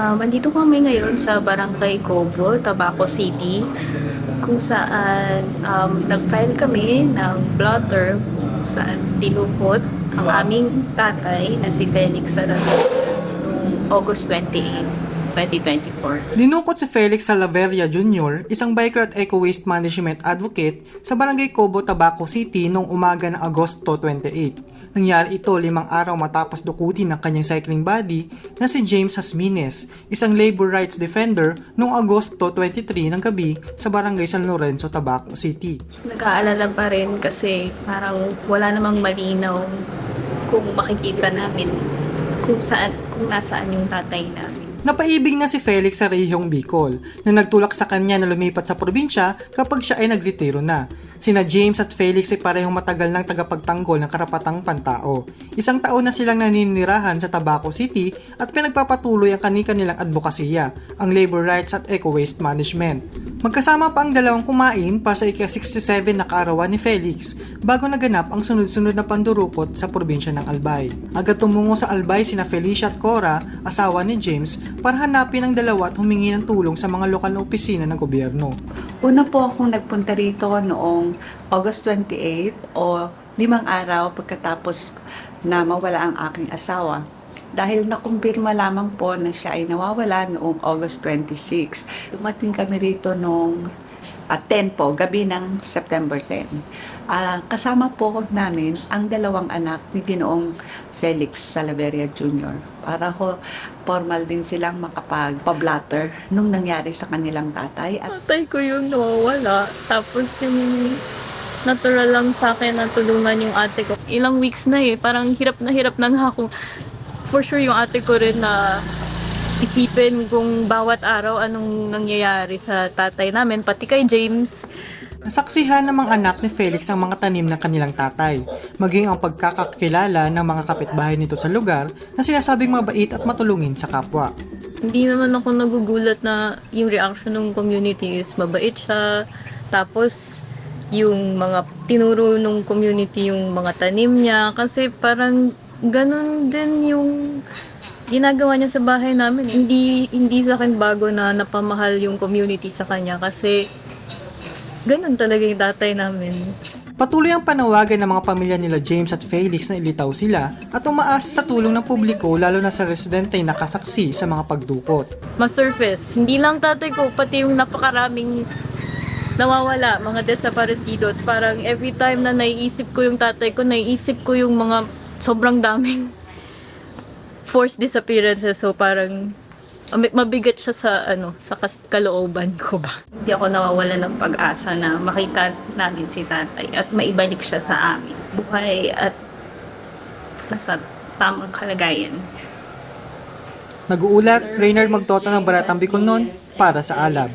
Um, andito kami ngayon sa Barangay Cobo, Tabaco City, kung saan um, nag-file kami ng blotter kung saan dinukot ang aming tatay na si Felix Salazar noong August 28, 2024. Linukot si Felix Salaveria Jr., isang biker at eco-waste management advocate sa Barangay Cobo, Tabaco City noong umaga ng Agosto 28. Nangyari ito limang araw matapos dukutin ng kanyang cycling buddy na si James Hasmines, isang labor rights defender noong Agosto 23 ng gabi sa Barangay San Lorenzo, Tabaco City. Nag-aalala pa rin kasi parang wala namang malinaw kung makikita namin kung saan, kung nasaan yung tatay namin. Napaibig na si Felix sa rehiyong Bicol na nagtulak sa kanya na lumipat sa probinsya kapag siya ay nagretiro na. Sina James at Felix ay parehong matagal ng tagapagtanggol ng karapatang pantao. Isang taon na silang naninirahan sa Tabaco City at pinagpapatuloy ang kani-kanilang advokasya, ang labor rights at eco-waste management. Magkasama pa ang dalawang kumain para sa ika-67 na kaarawan ni Felix bago naganap ang sunod-sunod na pandurukot sa probinsya ng Albay. Agad tumungo sa Albay sina Felicia at Cora, asawa ni James, para hanapin ang dalawa at humingi ng tulong sa mga lokal na opisina ng gobyerno. Una po akong nagpunta rito noong August 28 o limang araw pagkatapos na mawala ang aking asawa. Dahil nakumpirma lamang po na siya ay nawawala noong August 26. Dumating kami rito noong at 10 po, gabi ng September 10. Ah, kasama po namin ang dalawang anak ni Ginoong Felix Salaveria Jr. Para ho, formal din silang makapag-pablatter nung nangyari sa kanilang tatay. At Tatay ko yung nawawala. Tapos yung natural lang sa akin na tulungan yung ate ko. Ilang weeks na eh. Parang hirap na hirap na nga ako. For sure yung ate ko rin na isipin kung bawat araw anong nangyayari sa tatay namin. Pati kay James. Nasaksihan ng mga anak ni Felix ang mga tanim ng kanilang tatay, maging ang pagkakakilala ng mga kapitbahay nito sa lugar na sinasabing mabait at matulungin sa kapwa. Hindi naman ako nagugulat na yung reaction ng community is mabait siya. Tapos yung mga tinuro ng community yung mga tanim niya. Kasi parang ganun din yung ginagawa niya sa bahay namin. Hindi, hindi sa akin bago na napamahal yung community sa kanya. Kasi ganun talaga yung tatay namin. Patuloy ang panawagan ng mga pamilya nila James at Felix na ilitaw sila at umaasa sa tulong ng publiko lalo na sa residente na nakasaksi sa mga pagdukot. ma-surface. Hindi lang tatay ko, pati yung napakaraming nawawala, mga desaparecidos. Parang every time na naiisip ko yung tatay ko, naiisip ko yung mga sobrang daming forced disappearances. So parang mab- mabigat siya sa ano sa kas- kalooban ko ba. Hindi ako nawawala ng pag-asa na makita namin si tatay at maibalik siya sa amin. Buhay at nasa tamang kalagayan. Nag-uulat, Reynard Magtota ng Baratang Bicol noon para sa Alab.